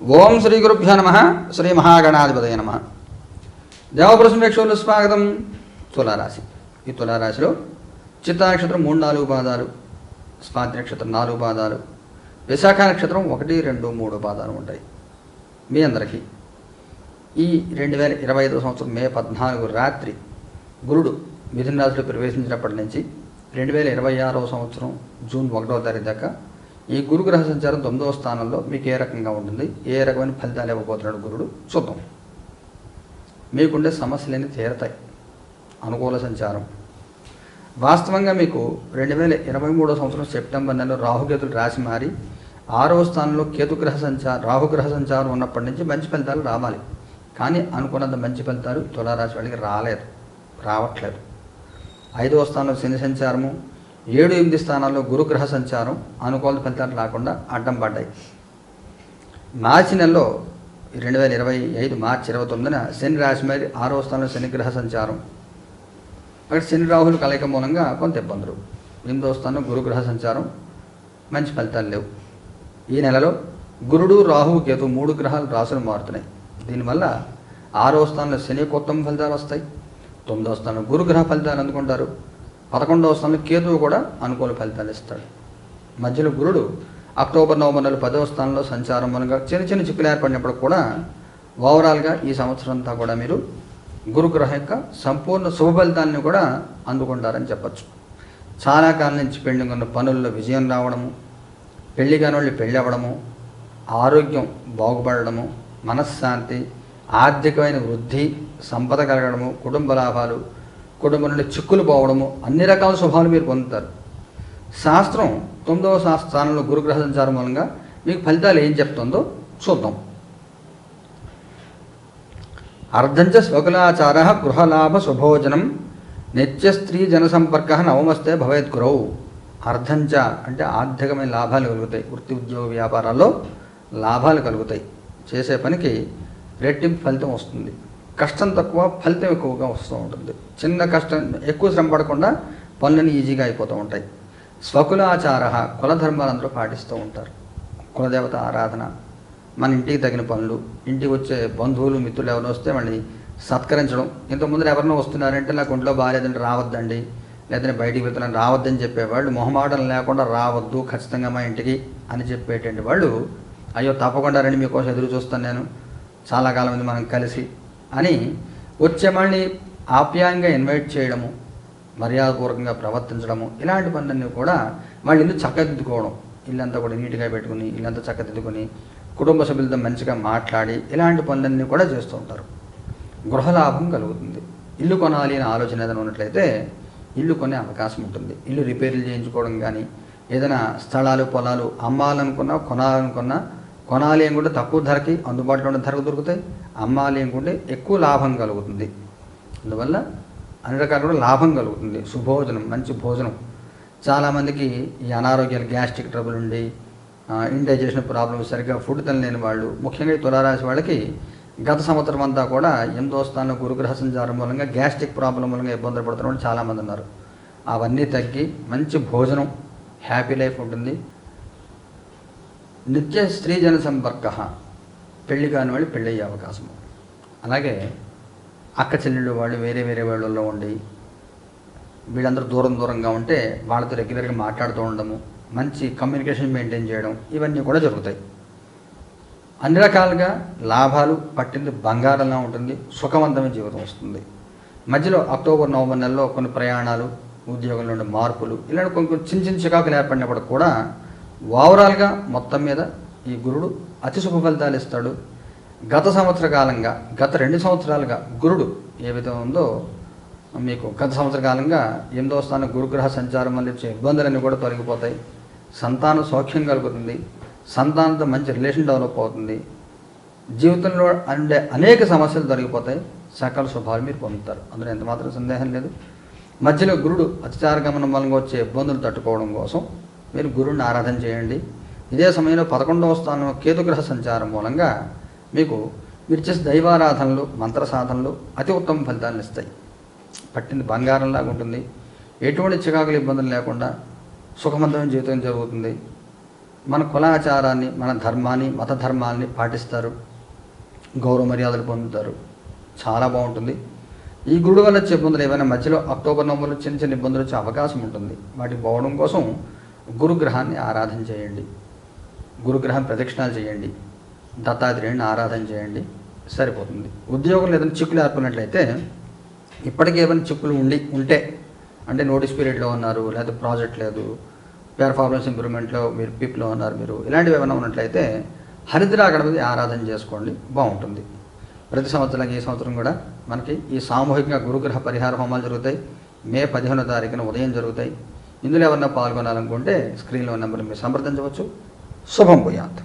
ఓం శ్రీ గురుభ్యో నమ శ్రీ మహాగణాధిపతయ నమ. దేవప్రసమేక్షలు స్వాగతం తులారాశి. ఈ తులారాశిలో చిత్తా నక్షత్రం మూడు నాలుగు పాదాలు స్వాతి నక్షత్రం నాలుగు పాదాలు విశాఖ నక్షత్రం ఒకటి రెండు మూడు పాదాలు ఉంటాయి. మీ అందరికీ ఈ రెండు వేల ఇరవై ఐదో సంవత్సరం మే పద్నాలుగు రాత్రి గురుడు మిథున రాశిలో ప్రవేశించినప్పటి నుంచి రెండు వేల ఇరవై ఆరో సంవత్సరం జూన్ ఒకటవ తారీఖు దాకా ఈ గురు గ్రహ సంచారం తొమ్మిదవ స్థానంలో మీకు ఏ రకంగా ఉంటుంది? ఏ రకమైన ఫలితాలు ఇవ్వబోతున్నాడు గురుడు? చూద్దాం. మీకుండే సమస్యలన్నీ తీరతాయి. అనుకూల సంచారం. వాస్తవంగా మీకు రెండు వేల ఇరవై మూడో సంవత్సరం సెప్టెంబర్ నెలలో రాహుకేతులు రాసి మారి ఆరవ స్థానంలో కేతుగ్రహ సంచారం రాహుగ్రహ సంచారం ఉన్నప్పటి నుంచి మంచి ఫలితాలు రావాలి. కానీ అనుకున్నంత మంచి ఫలితాలు తులారాశి వాళ్ళకి రాలేదు. రావట్లేదు. ఐదవ స్థానంలో శని సంచారము ఏడు ఎనిమిది స్థానాల్లో గురుగ్రహ సంచారం అనుకూల ఫలితాలు రాకుండా అడ్డం పడ్డాయి. మార్చి నెలలో రెండు వేల ఇరవై ఐదు మార్చి ఇరవై తొమ్మిదిన శని రాశి మరి ఆరవ స్థానంలో శనిగ్రహ సంచారం. అక్కడ శని రాహులు కలయిక మూలంగా కొంత ఇబ్బందులు. ఎనిమిదో స్థానంలో గురుగ్రహ సంచారం మంచి ఫలితాలు లేవు. ఈ నెలలో గురుడు రాహు కేతు మూడు గ్రహాలు రాసులు మారుతున్నాయి. దీనివల్ల ఆరో స్థానంలో శని కొత్త ఫలితాలు వస్తాయి. తొమ్మిదో స్థానంలో గురుగ్రహ ఫలితాలు అందుకుంటారు. పదకొండవ స్థానంలో కేతువు కూడా అనుకూల ఫలితాలు ఇస్తాడు. మధ్యలో గురుడు అక్టోబర్ నవంబర్ నెల పదవ స్థానంలో సంచారం మూలంగా చిన్న చిన్న చిక్కులు ఏర్పడినప్పుడు కూడా ఓవరాల్గా ఈ సంవత్సరం అంతా కూడా మీరు గురుగ్రహం యొక్క సంపూర్ణ శుభ ఫలితాన్ని కూడా అందుకుంటారని చెప్పచ్చు. చాలా కాలం నుంచి పెండింగ్ ఉన్న పనుల్లో విజయం రావడము పెళ్ళి కాని వాళ్ళు పెళ్ళి అవ్వడము ఆరోగ్యం బాగుపడడము మనశ్శాంతి ఆర్థికమైన వృద్ధి సంపద కలగడము కుటుంబ లాభాలు కుటుంబం నుండి చిక్కులు పోవడము అన్ని రకాల శుభాలు మీరు పొందుతారు. శాస్త్రం తొమ్మిదవ స్థానంలో గురుగ్రహ సంచారం మూలంగా మీకు ఫలితాలు ఏం చెప్తుందో చూద్దాం. అర్ధంచ స్వకులాచార గృహలాభ శుభోజనం నిత్య స్త్రీ జనసంపర్క నవమస్తే భవేత్ గురౌ. అర్ధంచ అంటే ఆర్థికమైన లాభాలు కలుగుతాయి. వృత్తి ఉద్యోగ వ్యాపారాల్లో లాభాలు కలుగుతాయి. చేసే పనికి రెట్టింపు ఫలితం వస్తుంది. కష్టం తక్కువ ఫలితం ఎక్కువగా వస్తూ ఉంటుంది. చిన్న కష్టం ఎక్కువ శ్రమ పడకుండా పనులను ఈజీగా అయిపోతూ ఉంటాయి. స్వకులాచార కుల ధర్మాలందరూ పాటిస్తూ ఉంటారు. కులదేవత ఆరాధన మన ఇంటికి తగిన పనులు ఇంటికి వచ్చే బంధువులు మిత్రులు ఎవరైనా వస్తే వాళ్ళని సత్కరించడం. ఇంతకుముందు ఎవరినో వస్తున్నారంటే నాకు ఒంట్లో బాగాలేదంటే రావద్దండి. లేదంటే బయటికి వెళ్తున్నాను రావద్దని చెప్పేవాళ్ళు మొహమాటం లేకుండా రావద్దు ఖచ్చితంగా మా ఇంటికి అని చెప్పేటువంటి వాళ్ళు అయ్యో తప్పకుండా రండి మీకోసం ఎదురు చూస్తాను నేను. చాలా కాలం మంది మనం కలిసి అని వచ్చే వాళ్ళని ఆప్యాయంగా ఇన్వైట్ చేయడము మర్యాదపూర్వకంగా ప్రవర్తించడము ఇలాంటి పనులన్నీ కూడా వాళ్ళు ఇల్లు చక్కదిద్దుకోవడం? ఇల్లంతా కూడా నీట్గా పెట్టుకుని ఇల్లంతా చక్కదిద్దుకొని కుటుంబ సభ్యులతో మంచిగా మాట్లాడి ఇలాంటి పనులన్నీ కూడా చేస్తూ ఉంటారు. గృహలాభం కలుగుతుంది. ఇల్లు కొనాలి అనే ఆలోచన ఏదైనా ఉన్నట్లయితే ఇల్లు కొనే అవకాశం ఉంటుంది. ఇల్లు రిపేర్లు చేయించుకోవడం కానీ ఏదైనా స్థలాలు పొలాలు అమ్మాలనుకున్నా కొనాలనుకున్నా కొనాలి అనుకుంటే తక్కువ ధరకి అందుబాటులో ఉన్న ధరకు దొరుకుతాయి అమ్మాలి అనుకుంటే ఎక్కువ లాభం కలుగుతుంది. అందువల్ల అన్ని రకాల కూడా లాభం కలుగుతుంది. సుభోజనం మంచి భోజనం. చాలామందికి ఈ అనారోగ్యాలు గ్యాస్ట్రిక్ ట్రబుల్ ఉండి ఇండైజెషన్ ప్రాబ్లమ్స్ సరిగ్గా ఫుడ్ తినలేని వాళ్ళు ముఖ్యంగా ఈ తులారాశి వాళ్ళకి గత సంవత్సరం అంతా కూడా ఎనిమిదో స్థానంలో గురుగ్రహ సంచారం మూలంగా గ్యాస్ట్రిక్ ప్రాబ్లం మూలంగా ఇబ్బందులు పడుతున్న వాళ్ళు చాలామంది ఉన్నారు. అవన్నీ తగ్గి మంచి భోజనం హ్యాపీ లైఫ్ ఉంటుంది. నిత్య స్త్రీజన సంపర్క. పెళ్ళి కాని వాళ్ళు పెళ్ళయ్యే అవకాశం అలాగే అక్క చెల్లెళ్ళు వాళ్ళు వేరే వేరే వాళ్ళల్లో ఉండి వీళ్ళందరూ దూరం దూరంగా ఉంటే వాళ్ళతో రెగ్యులర్గా మాట్లాడుతూ ఉండడము మంచి కమ్యూనికేషన్ మెయింటైన్ చేయడం ఇవన్నీ కూడా జరుగుతాయి. అన్ని రకాలుగా లాభాలు పట్టింది బంగారంలా ఉంటుంది సుఖవంతమైన జీవితం వస్తుంది. మధ్యలో అక్టోబర్ నవంబర్ నెలలో కొన్ని ప్రయాణాలు ఉద్యోగంలో ఉండే మార్పులు ఇలాంటి కొన్ని కొన్ని చిన్న చిన్న చికాకులు ఏర్పడినప్పుడు కూడా ఓవరాల్గా మొత్తం మీద ఈ గురుడు అతి శుభ ఫలితాలు ఇస్తాడు. గత సంవత్సర కాలంగా గత రెండు సంవత్సరాలుగా గురుడు ఏ విధంగా ఉందో మీకు గత సంవత్సర కాలంగా ఎనిమిదవ స్థానం గురుగ్రహ సంచారం వల్ల వచ్చే ఇబ్బందులన్నీ కూడా తొలగిపోతాయి. సంతానం సౌఖ్యం కలుగుతుంది. సంతానంతో మంచి రిలేషన్ డెవలప్ అవుతుంది. జీవితంలో ఉండే అనేక సమస్యలు తొలగిపోతాయి. సకల శుభాలు మీరు పొందుతారు. అందులో ఎంత మాత్రం సందేహం లేదు. మధ్యలో గురుడు అతిచార గమనం వలన వచ్చే ఇబ్బందులు తట్టుకోవడం కోసం మీరు గురువుని ఆరాధన చేయండి. ఇదే సమయంలో పదకొండవ స్థానం కేతుగ్రహ సంచారం మూలంగా మీకు మీరు చేసే దైవారాధనలు మంత్ర సాధనలు అతి ఉత్తమ ఫలితాలను ఇస్తాయి. పట్టింది బంగారంలాగా ఉంటుంది. ఎటువంటి చికాకులు ఇబ్బందులు లేకుండా సుఖమంతమైన జీవితం జరుగుతుంది. మన కులాచారాన్ని మన ధర్మాన్ని మత ధర్మాన్ని పాటిస్తారు. గౌరవ మర్యాదలు పొందుతారు. చాలా బాగుంటుంది. ఈ గురుడు వల్ల వచ్చే ఇబ్బందులు ఏమైనా మధ్యలో అక్టోబర్ నవంబర్లో చిన్న చిన్న ఇబ్బందులు వచ్చే అవకాశం ఉంటుంది. వాటికి పోవడం కోసం గురుగ్రహాన్ని ఆరాధన చేయండి. గురుగ్రహం ప్రదక్షిణాలు చేయండి. దత్తాత్రేయుని ఆరాధన చేయండి. సరిపోతుంది. ఉద్యోగంలో ఏదైనా చిక్కులు ఏర్పడినట్లయితే ఇప్పటికే ఏమైనా చిక్కులు ఉండి ఉంటే అంటే నోటీస్ పీరియడ్లో ఉన్నారు లేదా ప్రాజెక్ట్ లేదు పెర్ఫార్మెన్స్ ఇంప్రూవ్మెంట్లో మీరు పిప్లో ఉన్నారు మీరు ఇలాంటివి ఏమైనా ఉన్నట్లయితే హరిద్రా గణపతి ఆరాధన చేసుకోండి. బాగుంటుంది. ప్రతి సంవత్సరం ఈ సంవత్సరం కూడా మనకి ఈ సామూహికంగా గురుగ్రహ పరిహార హోమాలు జరుగుతాయి. మే పదిహేనో తారీఖున ఉదయం జరుగుతాయి. ఇందులో ఎవరన్నా పాల్గొనాలనుకుంటే స్క్రీన్లో నెంబర్ మీరు సంప్రదించవచ్చు. శుభం భూయాత్.